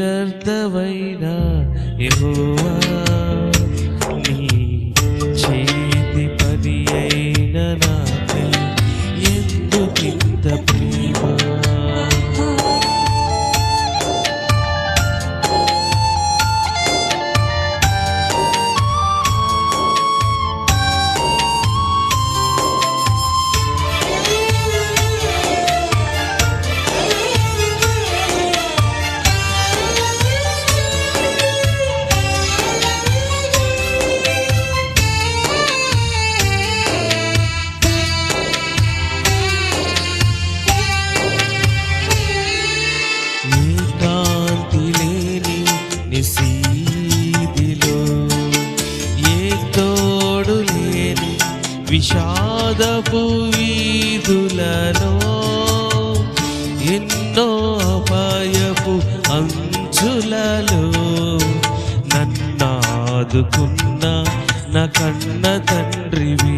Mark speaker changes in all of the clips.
Speaker 1: సృష్టికర్తవైన యహోవా. విషాదపు వీధులలో ఎన్నో అపాయపు అంచులలో నన్నాదుకున్న నా కన్న తండ్రివి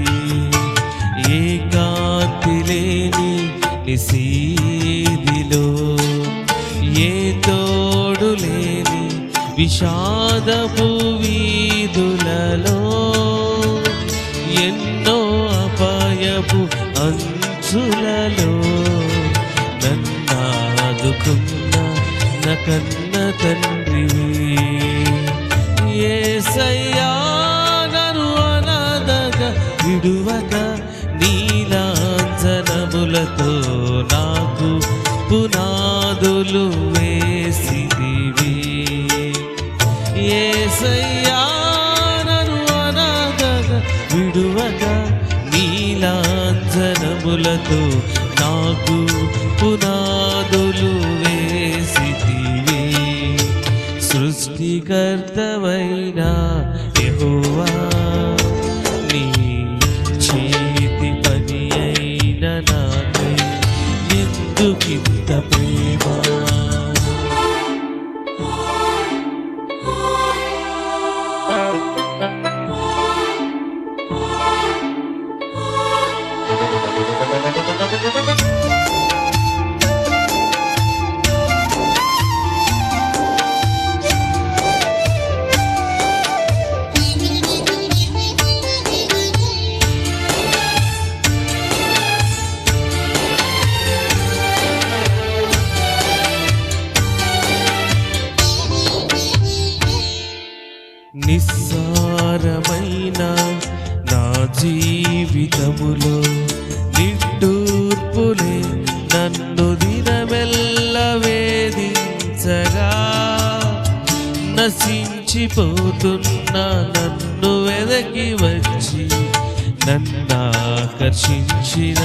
Speaker 1: ఏకాంతి లేని నిశీదిలో ఏ తోడు లేని విషాదపు వీధు అంచులలో నన్నాదుకున్న నా కన్న తండ్రివి ఏసయ్యా నన్ను అనాథగా విడువక నీలాంజనములతో నాకు పునాదులు వేసిదివి ఏసయ్యా నీలాంజనములతో నాకు పునాదులు వేసితివి సృష్టికర్తవైన యెహోవా నన్ను దినమెల్ల వేధించగా. నశించిపోతున్న నన్ను వెదకి వచ్చి నన్నాకర్షించిన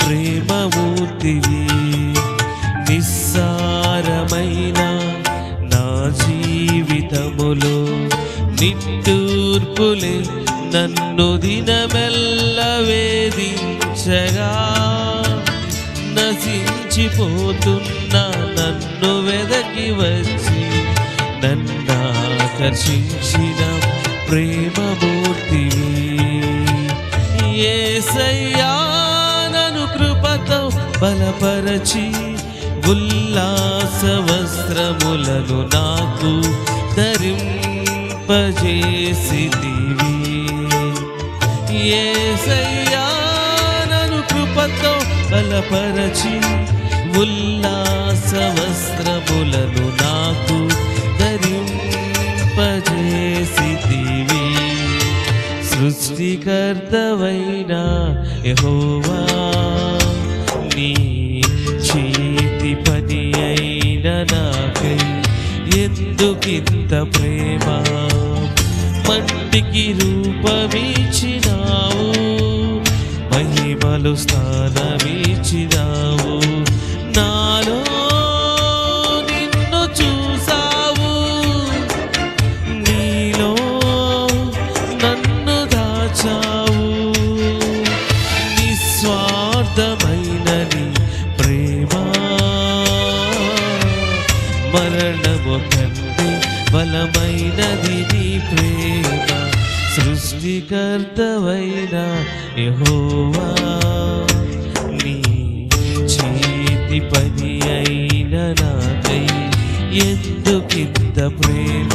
Speaker 1: ప్రేమమూర్తివి. నిస్సారమైన నా జీవితములో నిట్టూర్పులే నన్ను దినమెల్ల నశించిపోతున్న నన్ను వెదకి వచ్చి నన్నాకర్షించిన ప్రేమమూర్తివి. ఏసయ్యా నన్ను కృపతో బలపరచి ఉల్లాస వస్త్రములను నాకు ధరింపజేసిదివి ఏసయ్యా నన్ను కృపతో బలపరచి ఉల్లాస వస్త్రములను నాకు ధరింపజేసిదివి సృష్టికర్తవైన యహోవా నీ చేతి పని అయిన నాకై ఎందుకింత ప్రేమ? మట్టికి రూపమిచ్చినావు మహిమలు స్థానమిచ్చినావు బలమైనది నీ ప్రేమ సృష్టికర్తవైన యహోవా. నీ చేతి పని అయిన నాకై ఎందుకింత ప్రేమ?